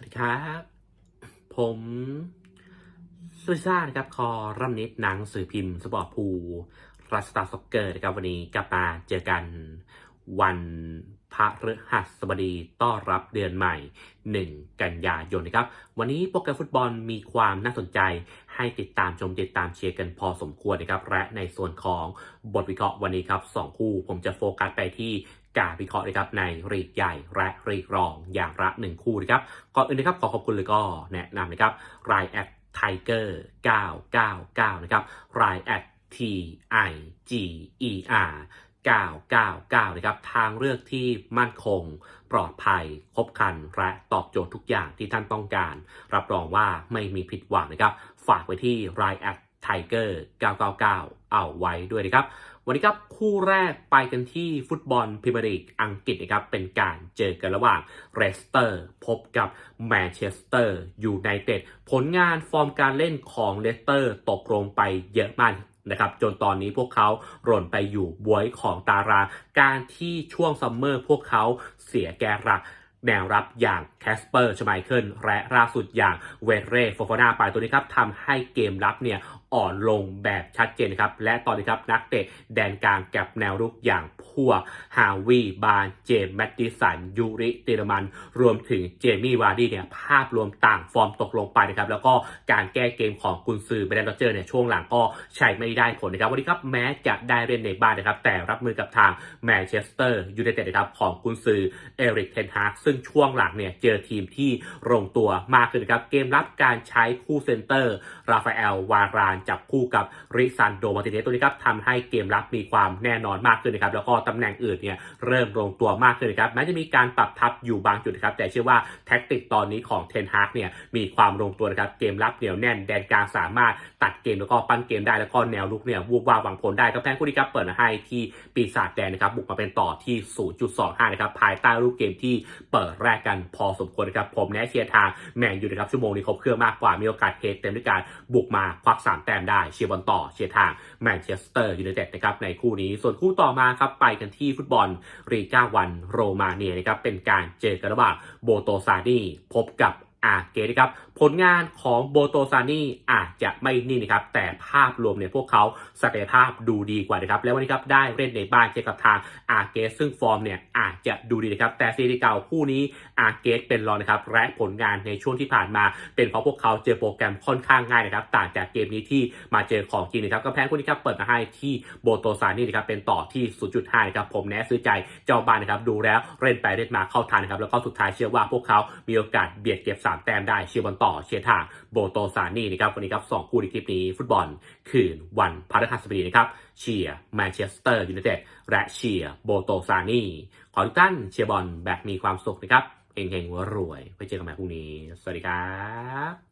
สวัสดีครับ ผมสุริซ่านะครับ คอรัมนิดหนังสื่อพิมพ์สปอร์ตพูรัสตาร์ซ็อกเกอร์นะครับวันนี้กลับมาเจอกันวัน ระฤหัสบดีต้อนรับเดือนใหม่ 1 กันยายนนะครับ วันนี้โปรแกรมฟุตบอลมีความน่าสนใจให้ติดตามชมติดตามเชียร์กันพอสมควรนะครับ และในส่วนของบทวิเคราะห์วันนี้ครับ2คู่ผมจะโฟกัสไปที่การวิเคราะห์นะครับในรีกใหญ่และรีกรองอย่างละ1คู่นะครับก่อนอื่นนะครับขอขอบคุณเลยก็แนะนำนะครับรายแอดไทเกอร์999 นะครับรายแอด T I G E R 999 นะครับ ทางเลือกที่มั่นคง ปลอดภัย ครบครัน และตอบโจทย์ทุกอย่างที่ท่านต้องการ รับรองว่าไม่มีผิดหวังนะครับ ฝากไว้ที่รายแอดไทเกอร์999 เอาไว้ด้วยนะครับ วันนี้ครับคู่แรกไปกันที่ฟุตบอลพรีเมียร์ลีกอังกฤษนะครับ เป็นการเจอกันระหว่างเรสเตอร์พบกับแมนเชสเตอร์ยูไนเต็ดผลงานฟอร์มการเล่นของเลสเตอร์ตกลงไปเยอะมาก นะครับจนตอนนี้พวกเขาหล่นไปอยู่บวยของตารางการที่ช่วงซัมเมอร์พวกเขาเสียแกนหลักแนวรับอย่างแคสเปอร์ชไมเคิลและล่าสุดอย่างเวเร่โฟฟนาไปตัวนี้ครับทำให้เกมรับเนี่ยอ่อนลงแบบชัดเจนครับ และตอนนี้ครับนักเตะแดนกลางกับแนวรุกอย่าง พวฮาวีบาน เจมส์แมตติสัน ยูริเตเลมัน รวมถึงเจมี่วาร์ดี้เนี่ยภาพรวมต่างฟอร์มตกลงไปนะครับ แล้วก็การแก้เกมของกุนซือเบรนด์โรเจอร์เนี่ยช่วงหลังก็ใช้ไม่ได้ผลนะครับ วันนี้ครับแม้จะได้เล่นในบ้านนะครับ แต่รับมือกับทางแมนเชสเตอร์ยูไนเต็ดนะครับของกุนซือเอริกเทนฮากซึ่งช่วงหลังเนี่ยเจอทีมที่ลงตัวมากขึ้นนะครับ เกมรับการใช้คู่เซนเตอร์ราฟาเอลวารานจับคู่กับริซันโดมาติเนสตัวนี้ครับทำให้เกมรับมีความแน่นอนมากขึ้นนะครับแล้วก็ตำแหน่งอื่นเนี่ยเริ่มลงตัวมากขึ้นครับแม้จะมีการปรับทับอยู่บางจุดนะครับแต่เชื่อว่าแท็กติกตอนนี้ของเทนฮากเนี่ยมีความลงตัวนะครับเกมรับเหนียวแน่นแดนกลางสามารถตัดเกมแล้วก็ปั้นเกมได้แล้วก็แนวลุกเนี่ยวูบวาหวังผลได้ก็แพ้คู่นี้ครับเปิดให้ที่ปีศาจแดงนะครับบุกมาเป็นต่อที่ 0.25 นะครับภายใต้รูปเกมที่เปิดแรกกันพอสมควรนะครับผมแนะเชียร์ทางแมนยูนะครับชั่วโมงนี้ครบเครื่องมากกว่ามีโอกาสเฮดเต็มด้วยการบุกมาควักสามแต้มได้เชียร์บอลต่อเชียร์ทางแมนเชสเตอร์ยูไนเต็ดนะครับในคู่นี้ส่วนคู่ต่อมาครับไปกันที่ฟุตบอลรีกาวันโรมาเนียนะครับเป็นการเจอกันระหว่างโบโตซานีพบกับ อาเกตนะครับผลงานของโบโตซานี่อาจจะไม่นิ่งนะครับ แต่ภาพรวมเนี่ยพวกเขาศักยภาพดูดีกว่านะครับ แล้ววันนี้ครับได้เล่นในบ้านเจอกับทางอาเกตซึ่งฟอร์มเนี่ยอาจจะดูดีนะครับ แต่ซีรีเก่าคู่นี้อาเกตเป็นรองนะครับและผลงานในช่วงที่ผ่านมา เป็นเพราะพวกเขาเจอโปรแกรมค่อนข้างง่ายนะครับ ต่างจากเกมนี้ที่มาเจอของจริงนะครับก็แพ้คู่นี้ครับเปิดมาให้ที่โบโตซานี่นะครับเป็นต่อที่ 0.5นะครับผมแนะซื้อใจเจ้าบ้านนะครับดูแล้วเล่นไปเล่นมาเข้าทางนะครับแล้วก็สุดท้ายเชื่อว่าพวกเขามีโอกาสเบียดเก็บ3 แต้มได้เชียร์บอลต่อเชียร์ทางโบโตซานี่นะครับวันนี้ครับสองคู่ในคลิปนี้ฟุตบอลคืนวันพฤหัสบดีนะครับเชียร์แมนเชสเตอร์ยูไนเต็ดและเชียร์โบโตซานี่ขอทุกท่านเชียร์บอลแบบมีความสุขนะครับเฮงๆรวยไว้เจอกันใหม่พรุ่งนี้ สวัสดีครับ